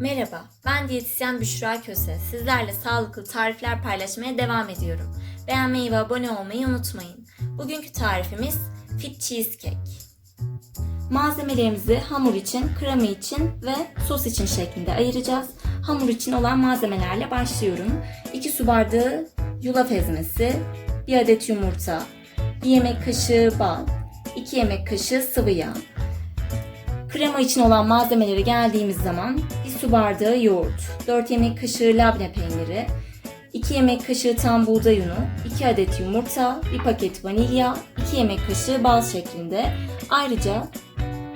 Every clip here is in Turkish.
Merhaba, ben diyetisyen Büşra Köse. Sizlerle sağlıklı tarifler paylaşmaya devam ediyorum. Beğenmeyi ve abone olmayı unutmayın. Bugünkü tarifimiz Fit Cheesecake. Malzemelerimizi hamur için, krema için ve sos için şeklinde ayıracağız. Hamur için olan malzemelerle başlıyorum. 2 su bardağı yulaf ezmesi, 1 adet yumurta, 1 yemek kaşığı bal, 2 yemek kaşığı sıvı yağ, Krema için olan malzemelere geldiğimiz zaman 1 su bardağı yoğurt, 4 yemek kaşığı labne peyniri, 2 yemek kaşığı tam buğday unu, 2 adet yumurta, 1 paket vanilya, 2 yemek kaşığı bal şeklinde. Ayrıca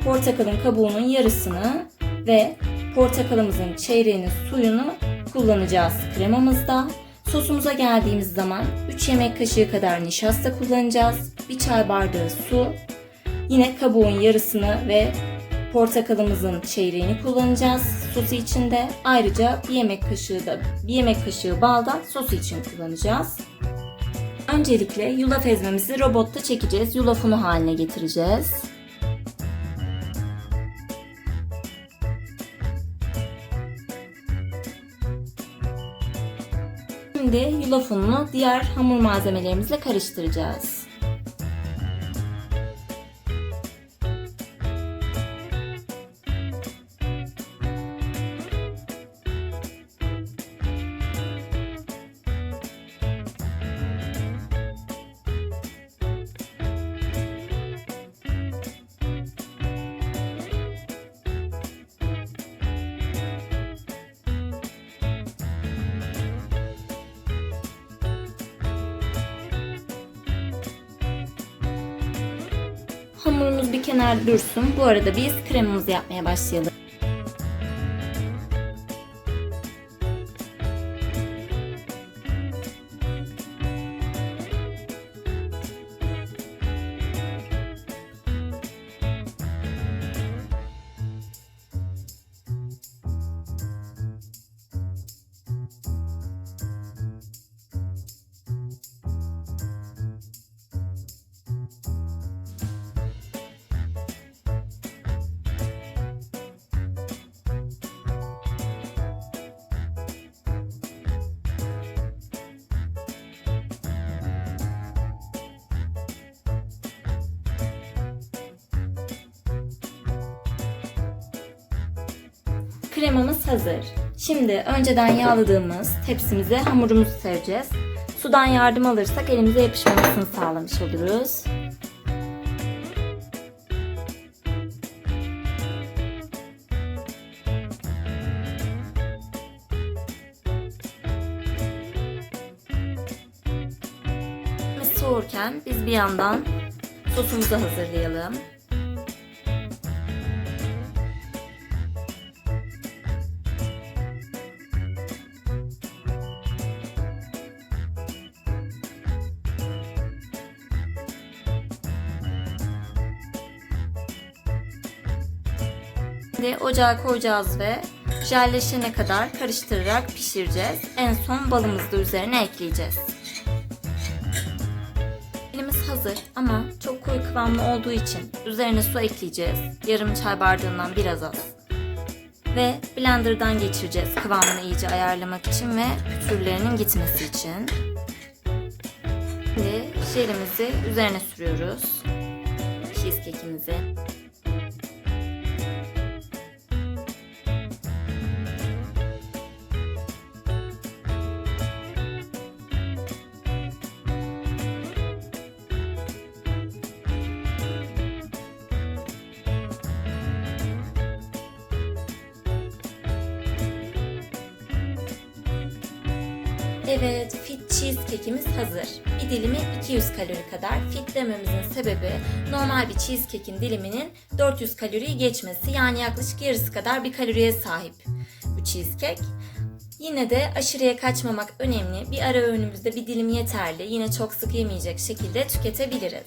portakalın kabuğunun yarısını ve portakalımızın çeyreğinin suyunu kullanacağız kremamızda. Sosumuza geldiğimiz zaman 3 yemek kaşığı kadar nişasta kullanacağız. 1 çay bardağı su, Yine kabuğun yarısını ve portakalımızın çeyreğini kullanacağız sosu içinde. Ayrıca bir yemek kaşığı da bir yemek kaşığı bal da sosu için kullanacağız. Öncelikle yulaf ezmemizi robotta çekeceğiz. Yulaf unu haline getireceğiz. Şimdi yulaf ununu diğer hamur malzemelerimizle karıştıracağız. Hamurumuz bir kenarda dursun. Bu arada biz kremamızı yapmaya başlayalım. Kremamız hazır. Şimdi önceden yağladığımız tepsimize hamurumuzu sereceğiz. Sudan yardım alırsak elimize yapışmamasını sağlamış oluruz. Soğurken biz bir yandan sosumuzu hazırlayalım. Şimdi ocağa koyacağız ve jelleşene kadar karıştırarak pişireceğiz. En son balımızı da üzerine ekleyeceğiz. Elimiz hazır ama çok koyu kıvamlı olduğu için üzerine su ekleyeceğiz. Yarım çay bardağından biraz az. Ve blenderdan geçireceğiz kıvamını iyice ayarlamak için ve pütürlerinin gitmesi için. Şimdi jelimizi üzerine sürüyoruz. Cheesecake'imizi. Evet, fit cheesecake'imiz hazır. Bir dilimi 200 kalori kadar. Fit dememizin sebebi normal bir cheesecake'in diliminin 400 kaloriyi geçmesi. Yani yaklaşık yarısı kadar bir kaloriye sahip bu cheesecake. Yine de aşırıya kaçmamak önemli. Bir ara öğünümüzde bir dilim yeterli. Yine çok sık yemeyecek şekilde tüketebiliriz.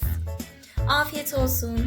Afiyet olsun.